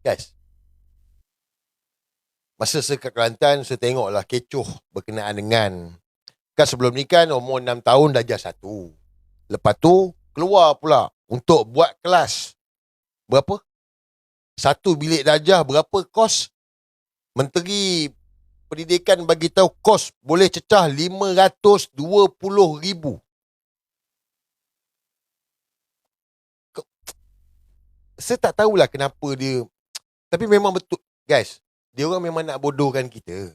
Guys. Masa saya kat Kelantan, saya tengoklah kecoh berkenaan dengan kan sebelum ni kan umur 6 tahun darjah satu. Lepas tu keluar pula untuk buat kelas. Berapa? Satu bilik darjah berapa kos? Menteri Pendidikan bagi tahu kos boleh cecah 520 ribu. Saya tak tahulah kenapa dia tapi memang betul guys dia orang memang nak bodohkan kita.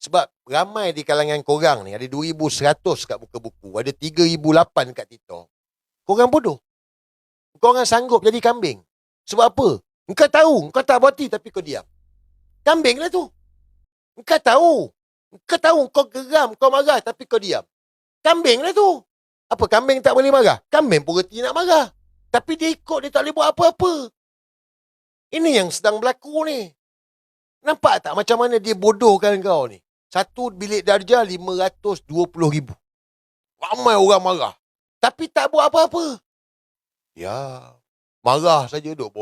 Sebab ramai di kalangan korang ni, ada 2,100 kat muka buku, ada 3,008 kat TikTok. Korang bodoh. Korang sanggup jadi kambing. Sebab apa? Engkau tahu, engkau tak berhati tapi kau diam. Kambing lah tu. Engkau tahu. Engkau tahu, kau geram, kau marah tapi kau diam. Kambing lah tu. Apa, kambing tak boleh marah? Kambing pun reti nak marah. Tapi dia ikut, dia tak boleh buat apa-apa. Ini yang sedang berlaku ni. Nampak tak macam mana dia bodohkan kau ni? Satu bilik darjah RM520,000. Ramai orang marah. Tapi tak buat apa-apa. Ya, marah saja duk.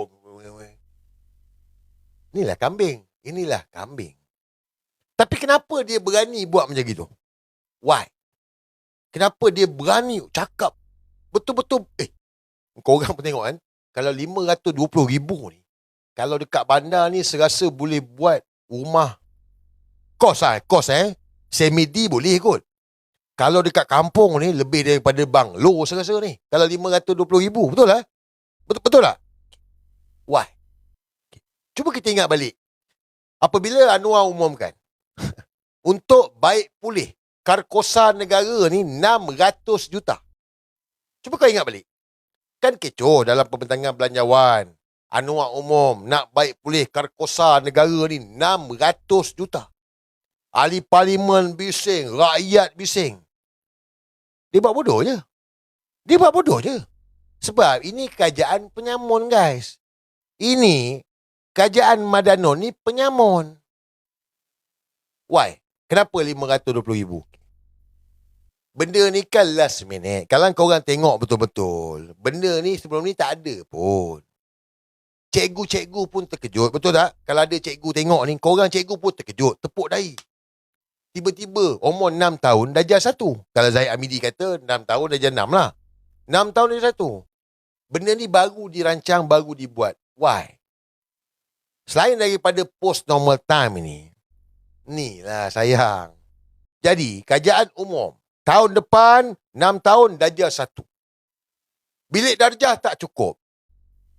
Inilah kambing. Inilah kambing. Tapi kenapa dia berani buat macam gitu? Why? Kenapa dia berani cakap betul-betul eh kau orang pun tengok kan kalau 520 ribu ni kalau dekat bandar ni serasa boleh buat rumah kos lah, kos eh. Semi D boleh kot. Kalau dekat kampung ni lebih daripada banglo serasa ni. Kalau 520 ribu, betul lah? Betul, betul tak? Why? Cuba kita ingat balik. Apabila Anwar umumkan untuk baik pulih karkosa negara ni 600 juta. Cuba kau ingat balik. Kan kecoh dalam pembentangan belanjawan. Anwar umum nak baik pulih karkosa negara ni 600 juta. Ahli parlimen bising, rakyat bising. Dia buat bodoh je. Dia buat bodoh je. Sebab ini kerajaan penyamun guys. Ini kerajaan Madanon ni penyamun. Why? Kenapa 520 ribu? Benda ni kan last minute. Kalau korang tengok betul-betul. Benda ni sebelum ni tak ada pun. Cikgu-cikgu pun terkejut. Betul tak? Kalau ada cikgu tengok ni, korang cikgu pun terkejut. Tepuk dahi. Tiba-tiba umur 6 tahun darjah satu. Kalau Zaid Amidi kata 6 tahun darjah 6 lah. 6 tahun darjah satu. Benda ni baru dirancang, baru dibuat. Why? Selain daripada post normal time ini, ni lah sayang. Jadi, kajian umum. Tahun depan, 6 tahun darjah satu. Bilik darjah tak cukup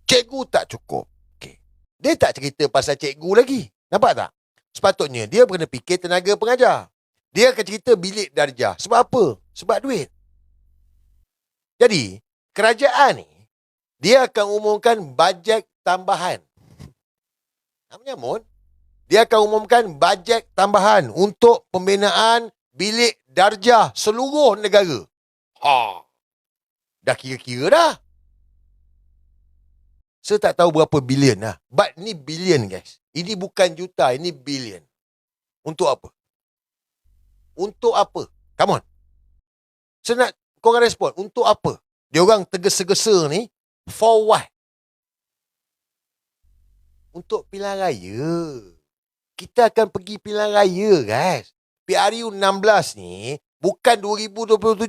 cikgu tak cukup. Okay. Dia tak cerita pasal cikgu lagi. Nampak tak? Sepatutnya dia kena fikir tenaga pengajar. Dia akan cerita bilik darjah. Sebab apa? Sebab duit. Jadi, kerajaan ni, dia akan umumkan bajet tambahan. Namanya Mun. Dia akan umumkan bajet tambahan untuk pembinaan bilik darjah seluruh negara. Ha. Dah kira-kira dah. Saya tak tahu berapa bilion lah. But ni bilion guys. Ini bukan juta, ini bilion. Untuk apa? Untuk apa? Come on. Saya nak korang respon. Untuk apa? Dia orang tergesa-gesa ni. For what? Untuk pilihan raya. Kita akan pergi pilihan raya guys. PRU 16 ni bukan 2027.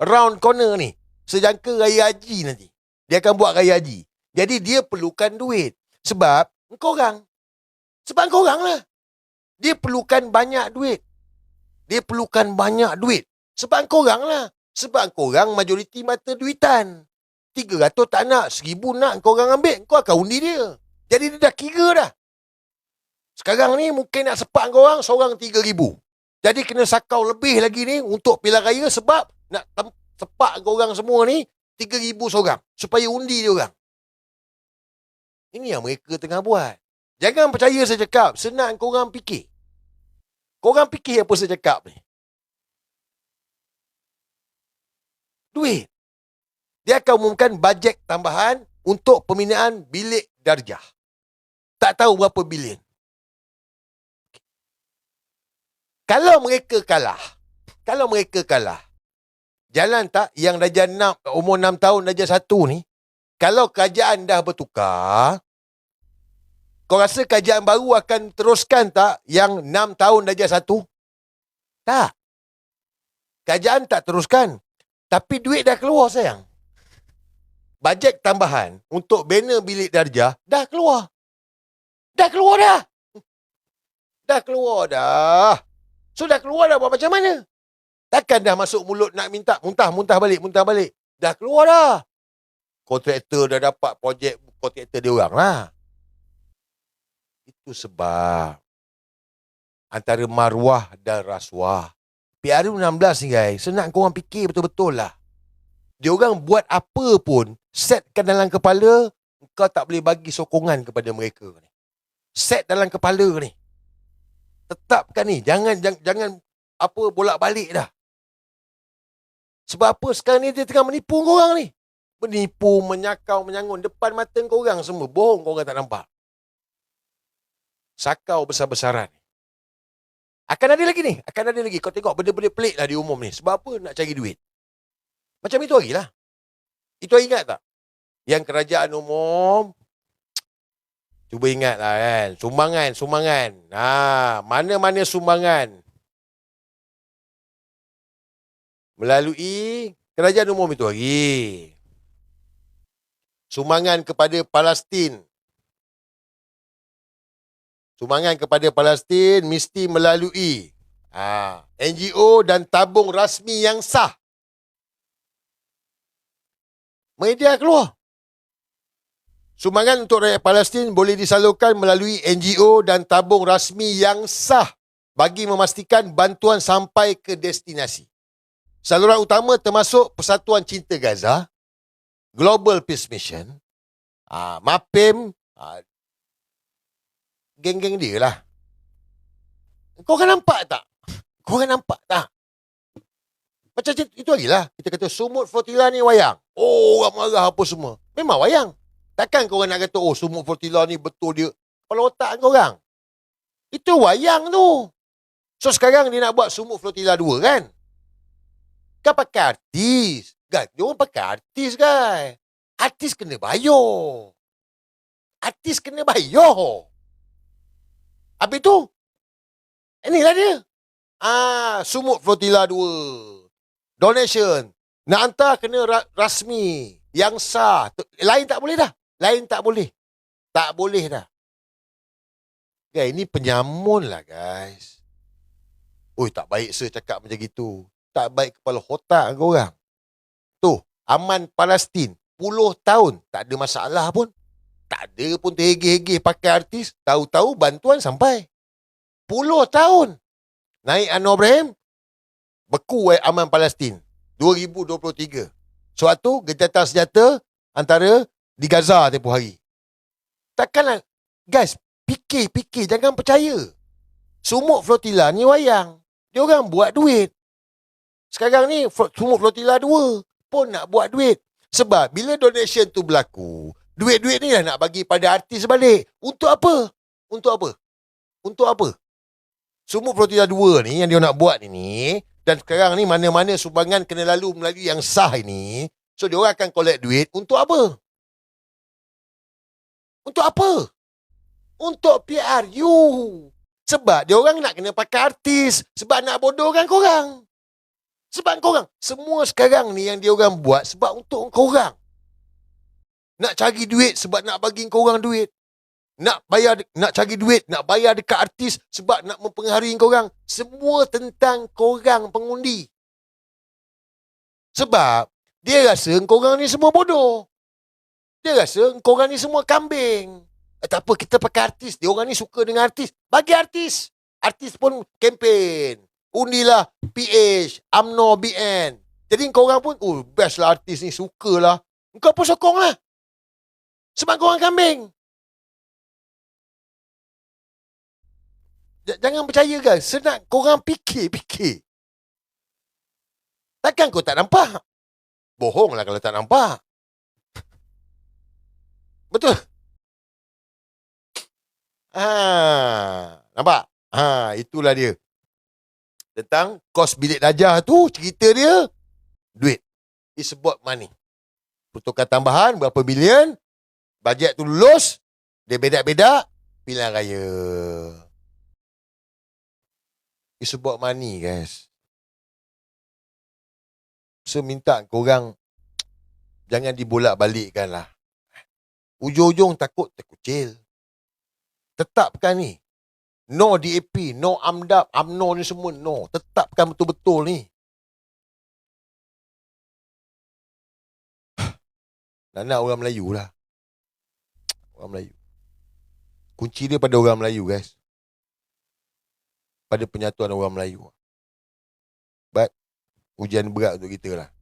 Round corner ni. Sejangka raya haji nanti. Dia akan buat raya haji. Jadi dia perlukan duit. Sebab kau orang. Sebab kau orang lah. Dia perlukan banyak duit. Dia perlukan banyak duit. Sebab kau orang lah. Sebab kau orang majoriti mata duitan. Tiga ratus tak nak, seribu nak kau orang ambil, kau akan undi dia. Jadi dia dah kira dah. Sekarang ni mungkin nak sepak kau orang seorang tiga ribu. Jadi kena sakau lebih lagi ni untuk pilihan raya sebab nak sepak kau orang semua ni tiga ribu seorang. Supaya undi dia orang. Ini yang mereka tengah buat. Jangan percaya saya cakap. Senang korang fikir. Korang fikir apa saya cakap ni. Duit. Dia akan umumkan bajet tambahan untuk pembinaan bilik darjah. Tak tahu berapa bilion. Kalau mereka kalah, kalau mereka kalah, jalan tak yang darjah 6, umur 6 tahun darjah 1 ni, kalau kerajaan dah bertukar, Kau rasa kajian baru akan teruskan tak yang 6 tahun darjah satu? Tak. Kajian tak teruskan. Tapi duit dah keluar sayang. Bajet tambahan untuk banner bilik darjah dah keluar. Dah keluar dah. Dah keluar dah. So dah keluar dah buat macam mana? Takkan dah masuk mulut nak minta muntah, muntah balik, muntah balik. Dah keluar dah. Kontraktor dah dapat projek kontraktor dia orang lah. Itu sebab antara maruah dan rasuah. PRU16 ni guys, senang korang fikir betul-betul lah. Dia orang buat apa pun, setkan dalam kepala, kau tak boleh bagi sokongan kepada mereka ni. Set dalam kepala ni. Tetapkan ni, jangan jangan, jangan apa bolak-balik dah. Sebab apa sekarang ni dia tengah menipu korang ni. Menipu, menyakau, menyangun depan mata korang semua. Bohong korang tak nampak. Sakau besar-besaran. Akan ada lagi ni. Akan ada lagi. Kau tengok benda-benda pelik lah di umum ni. Sebab apa nak cari duit? Macam itu hari lah. Itu ingat tak? Yang kerajaan umum Cuba ingat lah kan. Sumbangan, sumbangan. Ha, mana-mana sumbangan. Melalui kerajaan umum itu hari. Sumbangan kepada Palestin. Sumbangan kepada Palestin mesti melalui ha, NGO dan tabung rasmi yang sah. Media keluar. Sumbangan untuk rakyat Palestin boleh disalurkan melalui NGO dan tabung rasmi yang sah bagi memastikan bantuan sampai ke destinasi. Saluran utama termasuk Persatuan Cinta Gaza, Global Peace Mission, uh, MAPIM, uh, geng-geng dia lah. Kau kan nampak tak? Kau kan nampak tak? Macam itu lagi lah. Kita kata sumut flotilla ni wayang. Oh, orang marah apa semua. Memang wayang. Takkan kau nak kata, oh sumuk flotilla ni betul dia. Kepala otak kau orang. Itu wayang tu. So sekarang dia nak buat sumuk flotilla dua kan? Kan pakai artis. Kan? Dia orang pakai artis kan? Artis kena bayar. Artis kena bayar. Habis tu, inilah dia. Ah, sumuk flotilla dua. Donation. Nak hantar kena ra- rasmi. Yang sah. Lain tak boleh dah. Lain tak boleh. Tak boleh dah. Guys, ini penyamun lah guys. Oi, tak baik saya cakap macam gitu. Tak baik kepala otak kau orang. Tu, aman Palestin. Puluh tahun. Tak ada masalah pun. Tak ada pun terhege-hege pakai artis. Tahu-tahu bantuan sampai. Puluh tahun. Naik Anwar Ibrahim. Beku eh, aman Palestin. 2023. Suatu gejatan senjata antara di Gaza tempoh hari. Takkanlah, guys, fikir, fikir, jangan percaya. Sumuk flotilla ni wayang. Dia orang buat duit. Sekarang ni, sumuk flotilla dua pun nak buat duit. Sebab bila donation tu berlaku, duit-duit ni lah nak bagi pada artis balik. Untuk apa? Untuk apa? Untuk apa? Sumuk flotilla dua ni yang dia nak buat ni, dan sekarang ni mana-mana sumbangan kena lalu melalui yang sah ini, so dia orang akan collect duit untuk apa? Untuk apa? Untuk PRU. Sebab dia orang nak kena pakai artis. Sebab nak bodohkan korang. Sebab korang. Semua sekarang ni yang dia orang buat sebab untuk korang. Nak cari duit sebab nak bagi korang duit. Nak bayar, nak cari duit, nak bayar dekat artis sebab nak mempengaruhi korang. Semua tentang korang pengundi. Sebab dia rasa korang ni semua bodoh. Dia rasa korang ni semua kambing. Eh, tak apa, kita pakai artis. Dia orang ni suka dengan artis. Bagi artis. Artis pun kempen. Undilah PH, UMNO, BN. Jadi korang pun, oh best lah artis ni, sukalah. Kau pun sokong lah. Sebab korang kambing. Jangan percaya guys. Senang korang fikir-fikir. Takkan kau tak nampak? Bohong lah kalau tak nampak. Betul. Ha, nampak? Ha, itulah dia. Tentang kos bilik dajah tu, cerita dia, duit. It's about money. Pertukar tambahan, berapa bilion, bajet tu lulus, dia bedak-bedak, pilihan raya. Isu buat money guys. So minta korang jangan dibolak balikkan lah. Ujung-ujung takut terkucil. Tetapkan ni. No DAP, no AMDAP, AMNO ni semua no. Tetapkan betul-betul ni. Nak-nak orang Melayu lah. Orang Melayu. Kunci dia pada orang Melayu guys. Pada penyatuan orang Melayu. But, ujian berat untuk kita lah.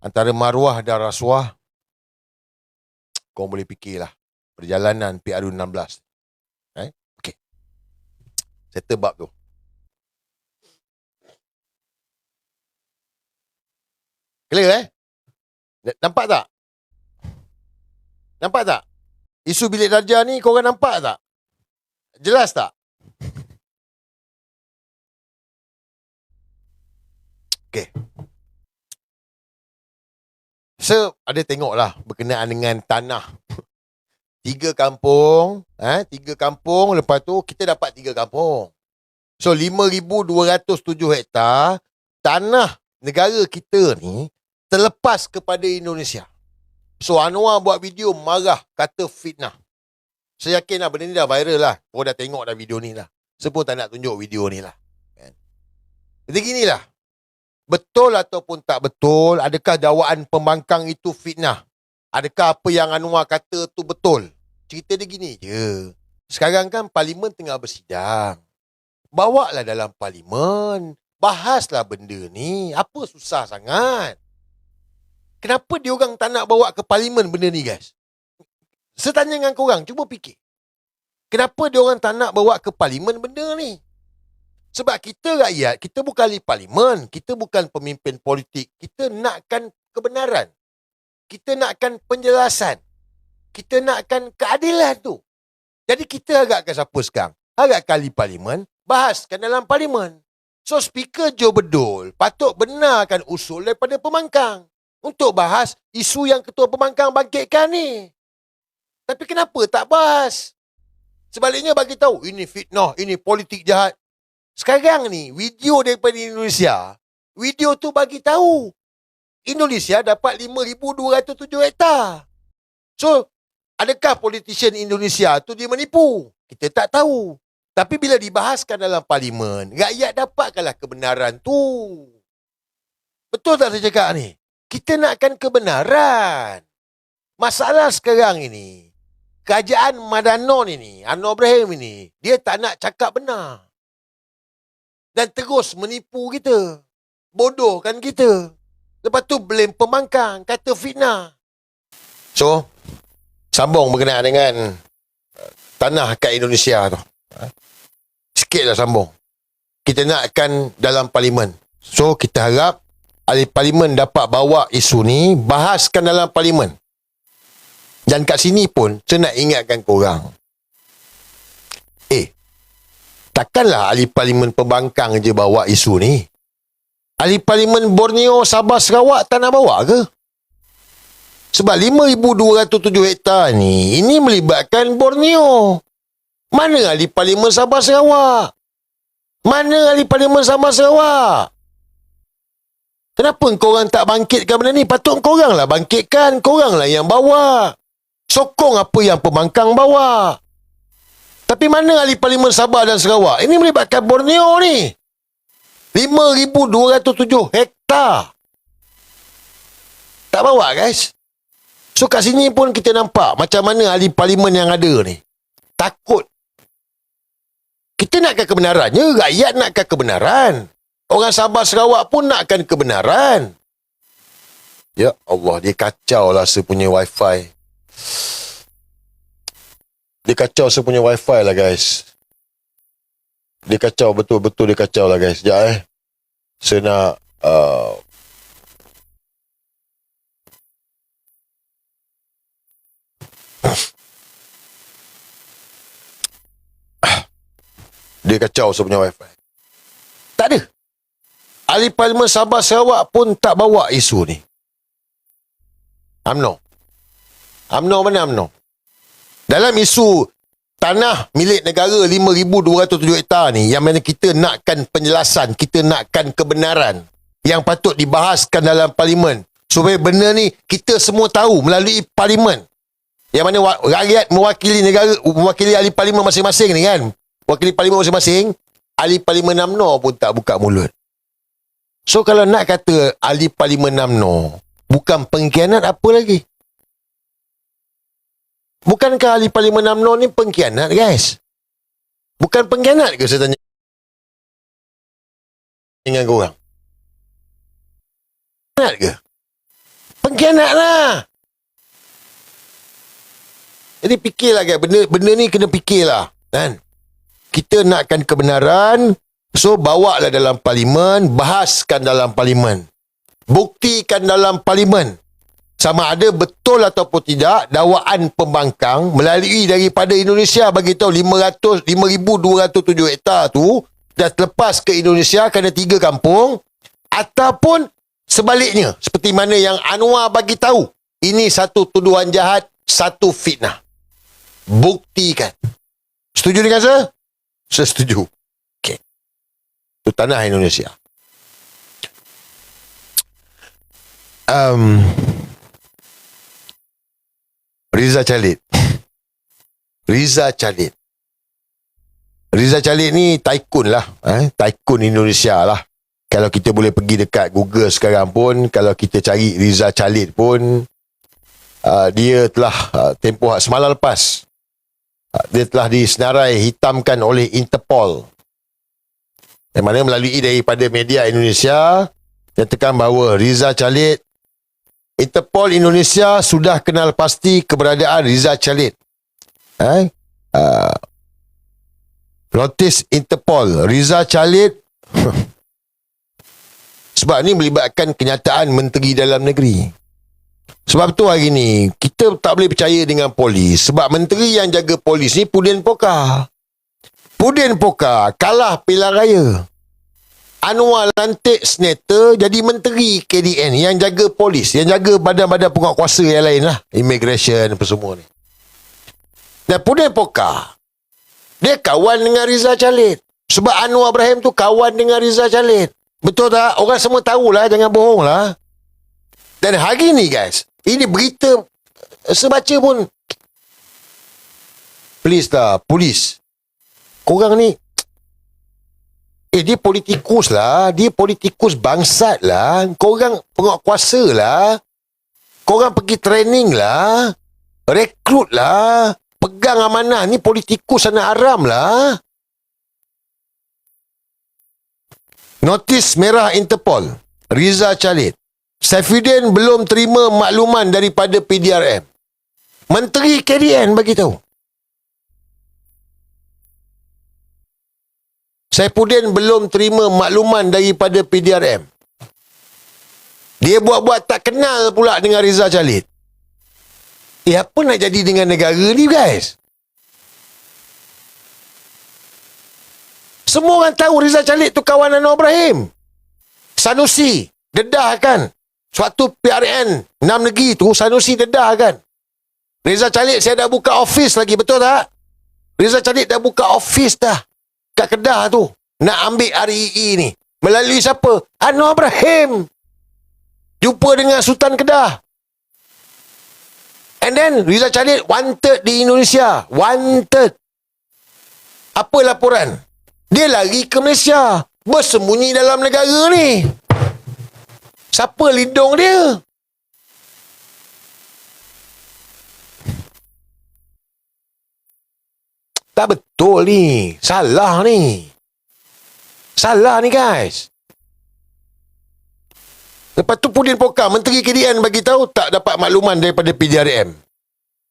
Antara maruah dan rasuah, kau boleh fikirlah. Perjalanan PRU 16. Settle bab tu. Clear eh? Nampak tak? Nampak tak? Isu bilik darjah ni korang nampak tak? Jelas tak? Okay. So, ada tengoklah berkenaan dengan tanah. Tiga kampung, eh, tiga kampung, lepas tu kita dapat tiga kampung. So, 5,207 hektar tanah negara kita ni terlepas kepada Indonesia. So Anwar buat video marah kata fitnah. Saya yakin lah benda ni dah viral lah. Kau dah tengok dah video ni lah. Saya pun tak nak tunjuk video ni lah. Kan? Jadi gini lah. Betul ataupun tak betul, adakah dakwaan pembangkang itu fitnah? Adakah apa yang Anwar kata tu betul? Cerita dia gini je. Sekarang kan parlimen tengah bersidang. Bawa lah dalam parlimen. Bahaslah benda ni. Apa susah sangat? Kenapa dia orang tak nak bawa ke parlimen benda ni guys? Saya tanya dengan korang, cuba fikir. Kenapa dia orang tak nak bawa ke parlimen benda ni? Sebab kita rakyat, kita bukan ahli parlimen, kita bukan pemimpin politik. Kita nakkan kebenaran. Kita nakkan penjelasan. Kita nakkan keadilan tu. Jadi kita agakkan siapa sekarang? Agak kali parlimen, bahaskan dalam parlimen. So speaker Joe Bedul patut benarkan usul daripada pemangkang untuk bahas isu yang ketua pembangkang bangkitkan ni. Tapi kenapa tak bahas? Sebaliknya bagi tahu ini fitnah, ini politik jahat. Sekarang ni video daripada Indonesia, video tu bagi tahu Indonesia dapat 5207 hektar. So, adakah politician Indonesia tu dia menipu? Kita tak tahu. Tapi bila dibahaskan dalam parlimen, rakyat dapatkanlah kebenaran tu. Betul tak saya cakap ni? Kita nakkan kebenaran. Masalah sekarang ini, kerajaan Madanon ini, Anwar Ibrahim ini, dia tak nak cakap benar. Dan terus menipu kita. Bodohkan kita. Lepas tu blame pemangkang, kata fitnah. So, sambung berkenaan dengan uh, tanah kat Indonesia tu. Ha? Sikitlah sambung. Kita nakkan dalam parlimen. So, kita harap ahli parlimen dapat bawa isu ni bahaskan dalam parlimen. Dan kat sini pun saya nak ingatkan korang. Eh, takkanlah ahli parlimen pembangkang je bawa isu ni. Ahli parlimen Borneo, Sabah, Sarawak tak nak bawa ke? Sebab 5,207 hektar ni, ini melibatkan Borneo. Mana ahli parlimen Sabah, Sarawak? Mana ahli parlimen Sabah, Sarawak? Kenapa korang tak bangkitkan benda ni? Patut korang lah bangkitkan. Korang lah yang bawa. Sokong apa yang pembangkang bawa. Tapi mana ahli parlimen Sabah dan Sarawak? Ini melibatkan Borneo ni. 5,207 hektar. Tak bawa guys. So kat sini pun kita nampak macam mana ahli parlimen yang ada ni. Takut. Kita nakkan kebenarannya. Rakyat nakkan kebenaran. Orang Sabah Sarawak pun nakkan kebenaran. Ya Allah, dia kacau lah saya punya wifi. Dia kacau saya punya wifi lah guys. Dia kacau, betul-betul dia kacau lah guys. Sekejap eh. Saya nak... Uh, dia kacau saya punya wifi. Tak ada. Ahli Parlimen Sabah Sarawak pun tak bawa isu ni. UMNO. UMNO mana UMNO? Dalam isu tanah milik negara 5,207 hektar ni yang mana kita nakkan penjelasan, kita nakkan kebenaran yang patut dibahaskan dalam parlimen supaya benda ni kita semua tahu melalui parlimen yang mana rakyat mewakili negara mewakili ahli parlimen masing-masing ni kan wakili parlimen masing-masing ahli parlimen UMNO pun tak buka mulut. So kalau nak kata ahli parlimen UMNO bukan pengkhianat apa lagi? Bukankah ahli parlimen UMNO ni pengkhianat guys? Bukan pengkhianat ke saya tanya? Dengan korang. Pengkhianat ke? Pengkhianat lah. Jadi fikirlah kan benda benda ni kena fikirlah kan. Kita nakkan kebenaran so bawa lah dalam parlimen, bahaskan dalam parlimen. Buktikan dalam parlimen sama ada betul ataupun tidak dakwaan pembangkang melalui daripada Indonesia bagi tahu 500 5207 hektar tu dah terlepas ke Indonesia kerana tiga kampung ataupun sebaliknya seperti mana yang Anwar bagi tahu ini satu tuduhan jahat satu fitnah buktikan. Setuju dengan saya? Saya setuju. Okey. Itu tanah Indonesia. Um, Riza Khalid. Riza Khalid. Riza Khalid ni tycoon lah. Eh? Tycoon Indonesia lah. Kalau kita boleh pergi dekat Google sekarang pun, kalau kita cari Riza Khalid pun, uh, dia telah uh, tempoh semalam lepas dia telah disenarai hitamkan oleh Interpol. Yang mana melalui daripada media Indonesia nyatakan bahawa Riza Khalid Interpol Indonesia sudah kenal pasti keberadaan Riza Khalid. Eh? uh, notis Interpol Riza Khalid. Sebab ni melibatkan kenyataan Menteri Dalam Negeri sebab tu hari ni kita tak boleh percaya dengan polis sebab menteri yang jaga polis ni Pudin Poka. Pudin Poka kalah pilihan raya. Anwar lantik senator jadi menteri KDN yang jaga polis, yang jaga badan-badan penguatkuasa yang lain lah. Immigration apa semua ni. Dan Pudin Poka dia kawan dengan Riza Khalid. Sebab Anwar Ibrahim tu kawan dengan Riza Khalid. Betul tak? Orang semua tahulah, jangan bohong lah. Dan hari ni guys, ini berita saya baca pun please lah, polis. Korang ni eh dia politikus lah, dia politikus bangsat lah. Korang penguat kuasa lah. Korang pergi training lah. Rekrut lah. Pegang amanah ni politikus anak haram lah. Notis merah Interpol. Riza Khalid. Saifuddin belum terima makluman daripada PDRM. Menteri KDN bagi tahu. Saifuddin belum terima makluman daripada PDRM. Dia buat-buat tak kenal pula dengan Riza Khalid. Eh, apa nak jadi dengan negara ni, guys? Semua orang tahu Riza Khalid tu kawan Anwar Ibrahim. Sanusi, dedah kan? Suatu PRN, enam negeri tu, Sanusi dedah kan? Riza Khalid saya dah buka office lagi, betul tak? Riza Khalid dah buka office dah. Kat Kedah tu. Nak ambil REE ni. Melalui siapa? Anwar Ibrahim. Jumpa dengan Sultan Kedah. And then Riza Khalid wanted di Indonesia. Wanted. Apa laporan? Dia lari ke Malaysia. Bersembunyi dalam negara ni. Siapa lindung dia? Tak betul ni. Salah ni. Salah ni guys. Lepas tu Pudin Poka, Menteri KDN bagi tahu tak dapat makluman daripada PDRM.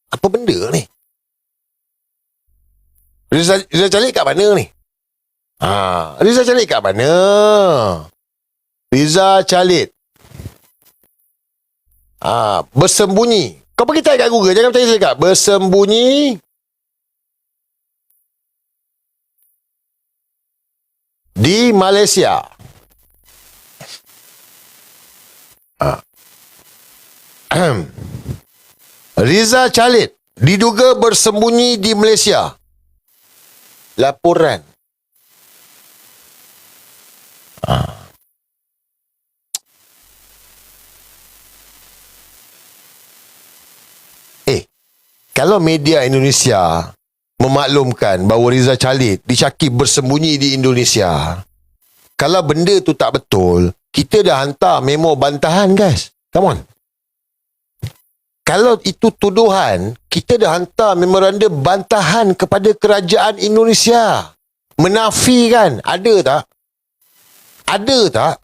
Apa benda ni? Rizal, Rizal Calik kat mana ni? Ha, Rizal Calik kat mana? Rizal Calik. Ah, bersembunyi. Kau pergi type kat Google, jangan percaya saya kat. Bersembunyi di Malaysia. Ahem. Riza Khalid diduga bersembunyi di Malaysia laporan. Ah. Eh, kalau media Indonesia memaklumkan bahawa Riza Khalid disyaki bersembunyi di Indonesia, kalau benda tu tak betul, kita dah hantar memo bantahan guys. Come on. Kalau itu tuduhan, kita dah hantar memorandum bantahan kepada kerajaan Indonesia. Menafikan. Ada tak? Ada tak?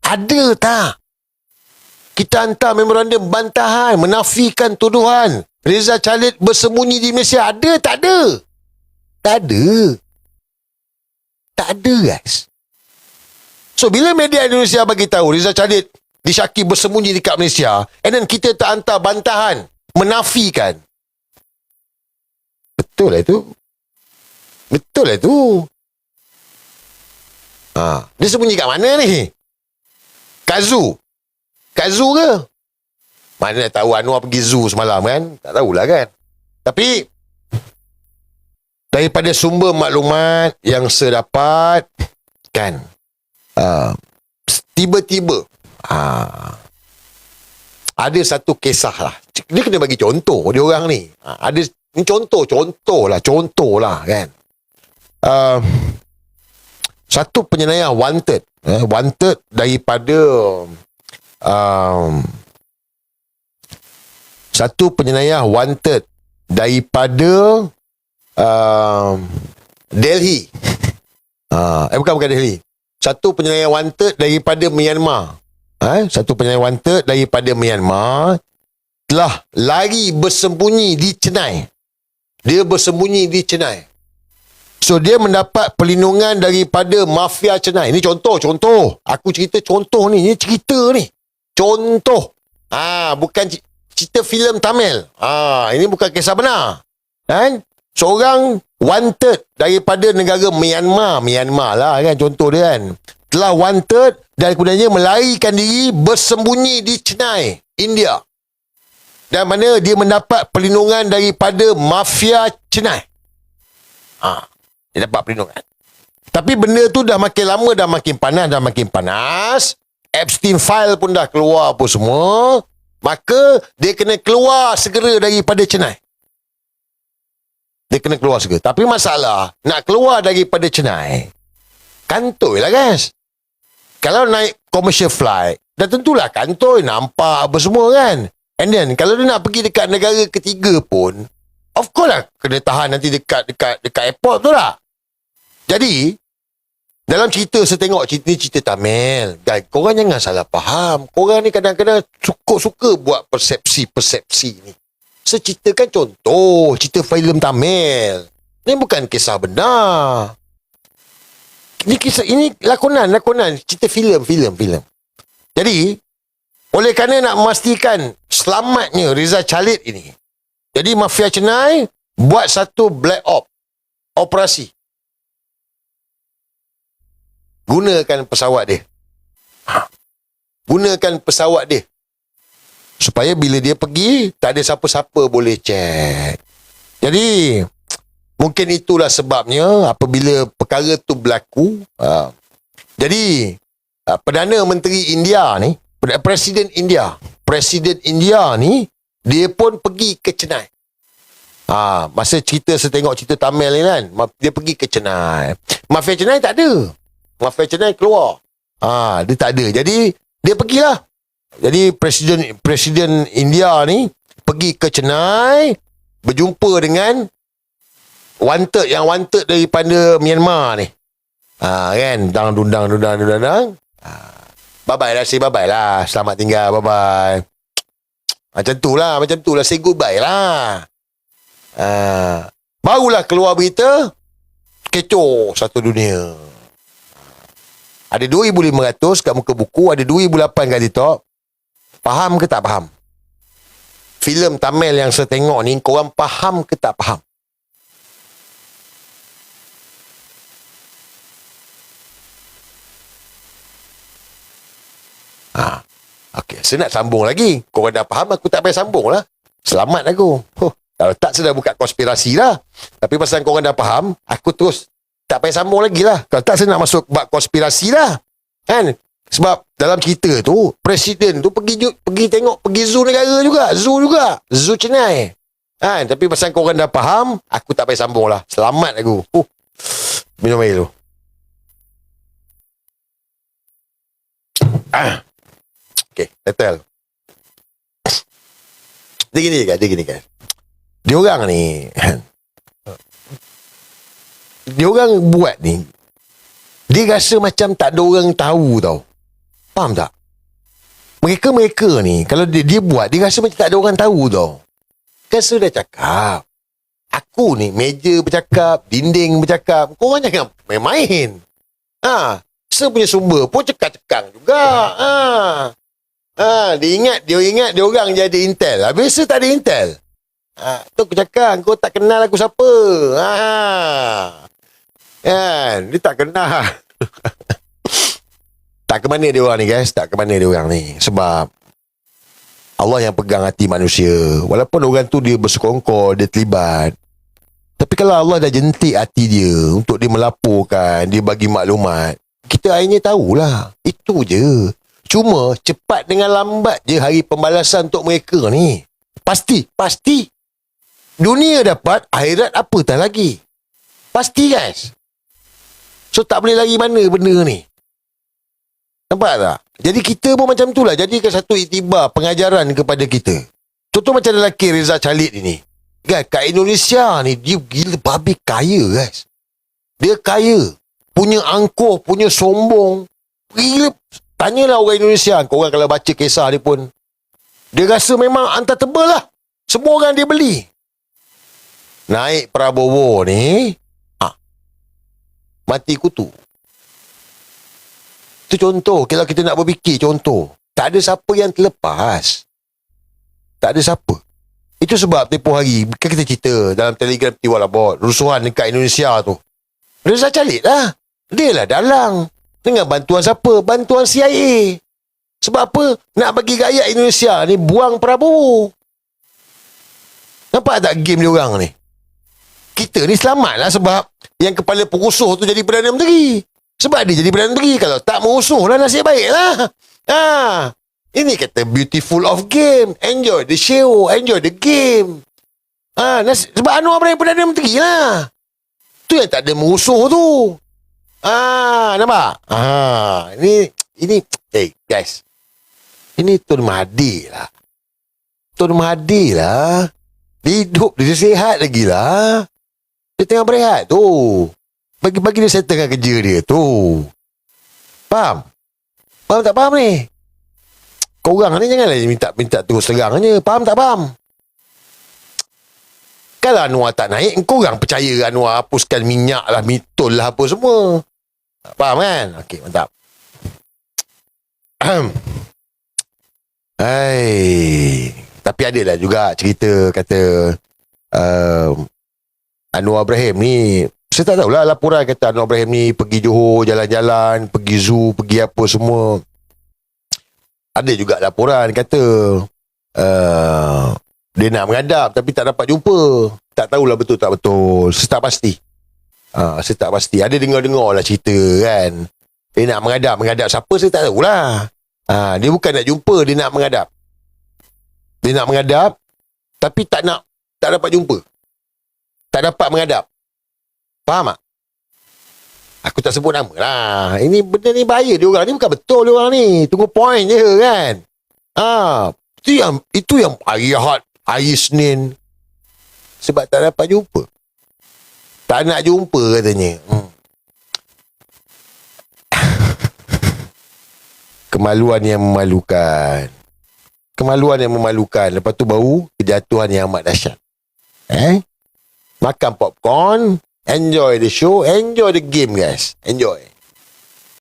Ada tak? Kita hantar memorandum bantahan menafikan tuduhan. Reza Khalid bersembunyi di Malaysia. Ada tak ada? Tak ada. Tak ada guys. So bila media Indonesia bagi tahu Reza Khalid disyaki bersembunyi dekat Malaysia and then kita tak hantar bantahan menafikan. Betul lah itu. Betul lah itu. Ha, dia sembunyi kat mana ni? Kat zoo. Kat zoo ke? Mana tahu Anwar pergi zoo semalam kan? Tak tahulah kan? Tapi daripada sumber maklumat yang saya dapat kan uh, tiba-tiba uh, ada satu kisah lah. Dia kena bagi contoh dia orang ni. Uh, ada ni contoh, contoh lah, contoh lah kan. Uh, satu penyenayah wanted. Eh, wanted daripada um, satu penyenayah wanted daripada um, Delhi. Uh, eh bukan bukan Delhi. Satu penyenayah wanted daripada Myanmar. Eh, satu penyenayah wanted daripada Myanmar telah lari bersembunyi di Chennai. Dia bersembunyi di Chennai. So dia mendapat perlindungan daripada mafia Chennai. Ini contoh, contoh. Aku cerita contoh ni, ini cerita ni. Contoh. Ah, bukan cerita filem Tamil. Ah, ini bukan kisah benar. Kan? Seorang wanted daripada negara Myanmar, Myanmar lah kan contoh dia kan. Telah wanted dan kemudiannya melarikan diri bersembunyi di Chennai, India. Dan mana dia mendapat perlindungan daripada mafia Chennai. Ah. Dia dapat perlindungan. Tapi benda tu dah makin lama, dah makin panas, dah makin panas. Epstein file pun dah keluar apa semua. Maka dia kena keluar segera daripada Chennai. Dia kena keluar segera. Tapi masalah, nak keluar daripada Chennai, kantoi lah guys. Kalau naik commercial flight, dah tentulah kantoi, nampak apa semua kan. And then, kalau dia nak pergi dekat negara ketiga pun, of course lah, kena tahan nanti dekat dekat dekat airport tu lah. Jadi, dalam cerita saya tengok cerita ni cerita Tamil. Guys, korang jangan salah faham. Korang ni kadang-kadang suka-suka buat persepsi-persepsi ni. Saya ceritakan contoh cerita filem Tamil. Ni bukan kisah benar. Ini kisah ini lakonan, lakonan cerita filem, filem, filem. Jadi, oleh kerana nak memastikan selamatnya Riza Khalid ini. Jadi mafia Chennai buat satu black op operasi gunakan pesawat dia. Ha. Gunakan pesawat dia. Supaya bila dia pergi, tak ada siapa-siapa boleh cek. Jadi, mungkin itulah sebabnya apabila perkara tu berlaku. Uh, jadi, uh, Perdana Menteri India ni, Presiden India, Presiden India ni, dia pun pergi ke Chennai. Ha, masa cerita saya tengok cerita Tamil ni kan, dia pergi ke Chennai. Mafia Chennai tak ada. Mafia keluar. Ha, dia tak ada. Jadi dia pergilah. Jadi presiden presiden India ni pergi ke Chennai berjumpa dengan wanted yang wanted daripada Myanmar ni. Ha, kan? Dang dundang dundang dundang. dundang. Ha. Bye bye lah, say bye bye lah. Selamat tinggal, bye bye. Macam tu lah, macam tu lah. Say goodbye lah. Ha. Barulah keluar berita, kecoh satu dunia. Ada 2,500 kat muka buku, ada 2,800 kat TikTok. Faham ke tak faham? Filem Tamil yang saya tengok ni, korang faham ke tak faham? Ha. Okey, saya nak sambung lagi. Korang dah faham, aku tak payah sambung lah. Selamat aku. Huh, Kalau tak, saya dah buka konspirasi lah. Tapi pasal korang dah faham, aku terus tak payah sambung lagi lah. Kalau tak, saya nak masuk bab konspirasi lah. Kan? Sebab dalam cerita tu, presiden tu pergi pergi tengok, pergi zoo negara juga. Zoo juga. Zoo Chennai. Kan? Tapi pasal korang dah faham, aku tak payah sambung lah. Selamat aku. Uh. Minum air tu. Ah. Okay, settle. Dia gini kan, dia gini kan. Dia orang ni, dia orang buat ni, dia rasa macam tak ada orang tahu tau. Faham tak? Mereka-mereka ni, kalau dia, dia buat, dia rasa macam tak ada orang tahu tau. Kan saya dah cakap. Aku ni, meja bercakap, dinding bercakap. Korang jangan main-main. Ha, saya punya sumber pun cekak-cekang juga. Ha. Ha, dia ingat, dia ingat dia orang jadi intel. Habis saya tak ada intel. Ha, tu aku cakap, kau tak kenal aku siapa. Ha. Kan, dia tak kenal. tak ke mana dia orang ni guys, tak ke mana dia orang ni. Sebab Allah yang pegang hati manusia. Walaupun orang tu dia bersekongkol, dia terlibat. Tapi kalau Allah dah jentik hati dia untuk dia melaporkan, dia bagi maklumat, kita akhirnya tahulah. Itu je. Cuma cepat dengan lambat je hari pembalasan untuk mereka ni. Pasti, pasti. Dunia dapat, akhirat apa tak lagi. Pasti guys. So tak boleh lagi mana benda ni. Nampak tak? Jadi kita pun macam tu lah. Jadikan satu itibar pengajaran kepada kita. Contoh macam lelaki Reza Khalid ini. Kan, kat Indonesia ni, dia gila babi kaya guys. Dia kaya. Punya angkuh, punya sombong. Gila Tanyalah orang Indonesia. Korang kalau baca kisah dia pun. Dia rasa memang antar tebal lah. Semua orang dia beli. Naik Prabowo ni. Mati kutu. Itu contoh. Kalau kita nak berfikir contoh. Tak ada siapa yang terlepas. Tak ada siapa. Itu sebab tempoh hari. Kan kita cerita dalam telegram Tiwala Bot. Rusuhan dekat Indonesia tu. Reza Khalid lah. Dia lah dalang. Dengan bantuan siapa? Bantuan CIA. Sebab apa? Nak bagi rakyat Indonesia ni buang Prabowo. Nampak tak game dia orang ni? Kita ni selamat lah sebab yang kepala pengusuh tu jadi Perdana Menteri. Sebab dia jadi Perdana Menteri. Kalau tak mengusuh lah nasib baik lah. Ha. Ini kata beautiful of game. Enjoy the show. Enjoy the game. Ha, nas- sebab Anwar Ibrahim Perdana Menteri lah. Tu yang tak ada mengusuh tu. Ah, nampak? Ah, ini ini hey guys. Ini Tun Mahathir lah. Tun Mahathir lah. Hidup, dia sihat lagi lah. Dia tengah berehat tu. Bagi-bagi dia settlekan kerja dia tu. Faham? Faham tak faham ni? Korang ni janganlah minta-minta terus terang je. Faham tak faham? Kalau Anwar tak naik, korang percaya Anwar hapuskan minyak lah, mitol lah apa semua. Faham kan? Okey, mantap. Hai. Tapi ada lah juga cerita kata uh, Anwar Ibrahim ni saya tak tahulah laporan kata Anwar Ibrahim ni pergi Johor jalan-jalan, pergi zoo, pergi apa semua. Ada juga laporan kata uh, dia nak menghadap tapi tak dapat jumpa. Tak tahulah betul tak betul. Saya tak pasti. Uh, saya tak pasti. Ada dengar-dengar lah cerita kan. Dia nak menghadap. Menghadap siapa saya tak tahulah. Uh, dia bukan nak jumpa, dia nak menghadap. Dia nak menghadap tapi tak nak tak dapat jumpa. Tak dapat menghadap. Faham tak? Aku tak sebut nama lah. Ini benda ni bahaya dia orang ni. Bukan betul dia orang ni. Tunggu point je kan. Ah, itu yang itu yang hari Ahad, hari Senin. Sebab tak dapat jumpa. Tak nak jumpa katanya. Hmm. Kemaluan yang memalukan. Kemaluan yang memalukan. Lepas tu baru kejatuhan yang amat dahsyat. Eh? Makan popcorn. Enjoy the show. Enjoy the game guys. Enjoy.